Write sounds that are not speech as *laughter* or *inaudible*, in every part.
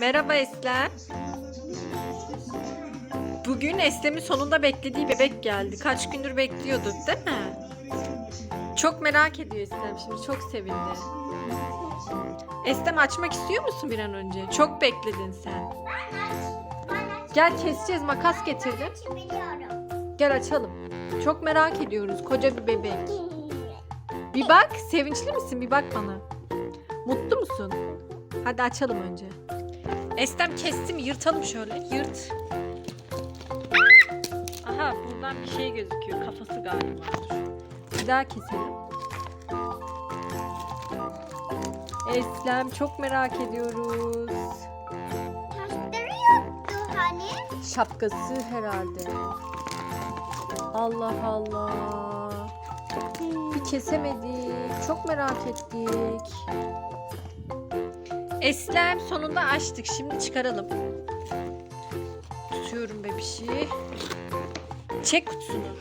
Merhaba Eslem. Bugün Eslem'in sonunda beklediği bebek geldi. Kaç gündür bekliyorduk değil mi? Çok merak ediyor Eslem şimdi. Çok sevindi. Eslem açmak istiyor musun bir an önce? Çok bekledin sen. Gel keseceğiz. Makas getirdim. Gel açalım. Çok merak ediyoruz. Koca bir bebek. Bir bak. Sevinçli misin? Bir bak bana. Mutlu musun? Hadi açalım önce. Estem kestim. Yırtalım şöyle. Yırt. Aha buradan bir şey gözüküyor. Kafası galiba. Bir daha keselim. Eslem çok merak ediyoruz. Taşları yoktu hani. Şapkası herhalde. Allah Allah. Bir kesemedik. Çok merak ettik. Eslem sonunda açtık. Şimdi çıkaralım. Tutuyorum bebişi. Çek kutusunu.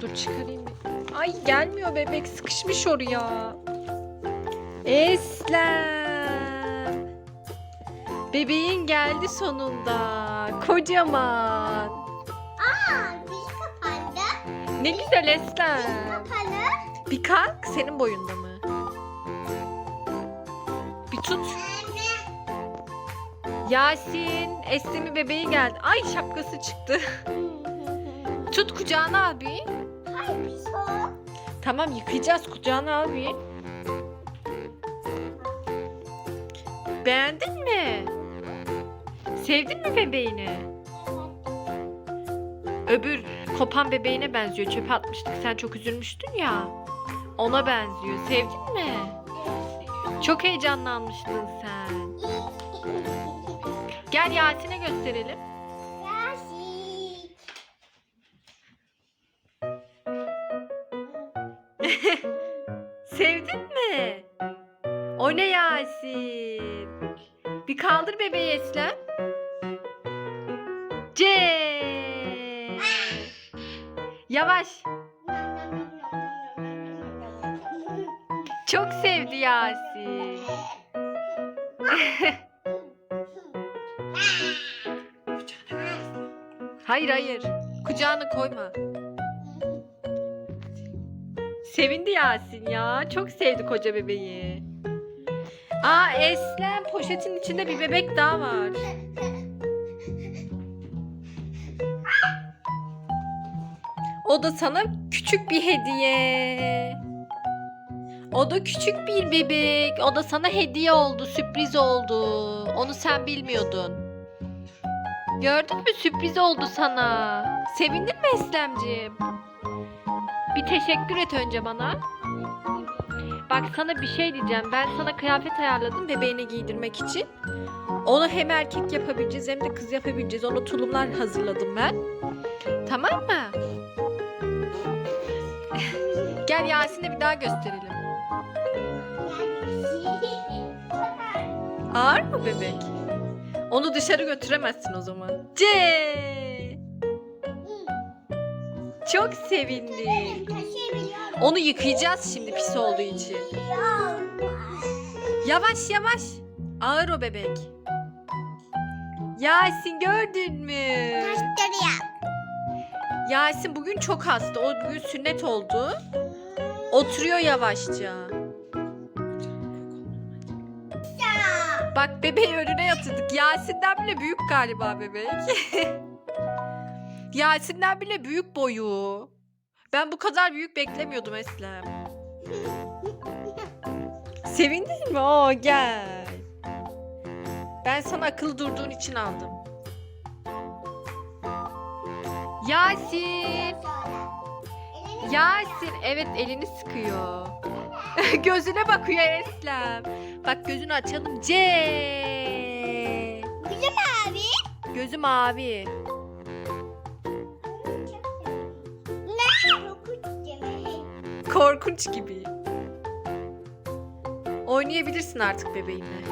Dur çıkarayım. bir. Ay gelmiyor bebek. Sıkışmış oraya. Eslem. Bebeğin geldi sonunda. Kocaman. Aa, dil kapandı. Ne güzel Eslem. kapalı. Bir kalk senin boyunda mı? Bir tut. Yasin, Eslem'in bebeği geldi. Ay şapkası çıktı. *laughs* Tut kucağına abi. Hayır, pis o. Tamam yıkayacağız kucağına abi. Beğendin mi? Sevdin mi bebeğini? Öbür kopan bebeğine benziyor. Çöpe atmıştık. Sen çok üzülmüştün ya. Ona benziyor. Sevdin mi? Çok heyecanlanmıştın sen. *laughs* Gel Yasin'e gösterelim. Yasin. *laughs* Sevdin mi? O ne Yasin? Bir kaldır bebeği Eslem. C. Yavaş. Çok sevdi Yasin. Hayır hayır. Kucağına koyma. Sevindi Yasin ya. Çok sevdi koca bebeği. Aa Eslem poşetin içinde bir bebek daha var. O da sana küçük bir hediye. O da küçük bir bebek. O da sana hediye oldu, sürpriz oldu. Onu sen bilmiyordun. Gördün mü sürpriz oldu sana. Sevindin mi Eslemciğim? Bir teşekkür et önce bana. Bak sana bir şey diyeceğim. Ben sana kıyafet ayarladım bebeğine giydirmek için. Onu hem erkek yapabileceğiz hem de kız yapabileceğiz. Onu tulumlar hazırladım ben. Tamam mı? Gel Yasin'e bir daha gösterelim. *laughs* Ağır mı bebek? Onu dışarı götüremezsin o zaman. C. Çok. Taşıyabiliyorum. Onu yıkayacağız şimdi pis olduğu için. Yavaş yavaş. Ağır o bebek. Yasin gördün mü? Yasin bugün çok hasta. O bugün sünnet oldu. Oturuyor yavaşça. Bak bebeği önüne yatırdık. Yasin'den bile büyük galiba bebek. *laughs* Yasin'den bile büyük boyu. Ben bu kadar büyük beklemiyordum Eslem. Sevindin mi? Oo gel. Ben sana akıllı durduğun için aldım. Yasin. Yasin. Evet elini sıkıyor. *laughs* Gözüne bakıyor Eslem. Bak gözünü açalım. C. Bizim abi. Gözü mavi. Ne? Korkunç gibi. Oynayabilirsin artık bebeğinle.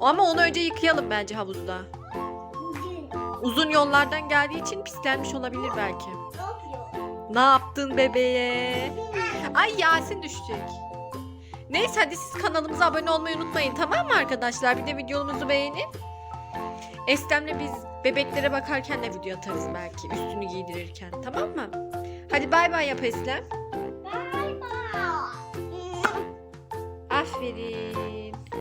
Ama onu önce yıkayalım bence havuzda. Uzun yollardan geldiği için pislenmiş olabilir belki. Ne yaptın bebeğe? Ay Yasin düşecek. Neyse hadi siz kanalımıza abone olmayı unutmayın tamam mı arkadaşlar? Bir de videomuzu beğenin. Eslem'le biz bebeklere bakarken de video atarız belki üstünü giydirirken tamam mı? Hadi bay bay yap Eslem. Bay bay. Aferin.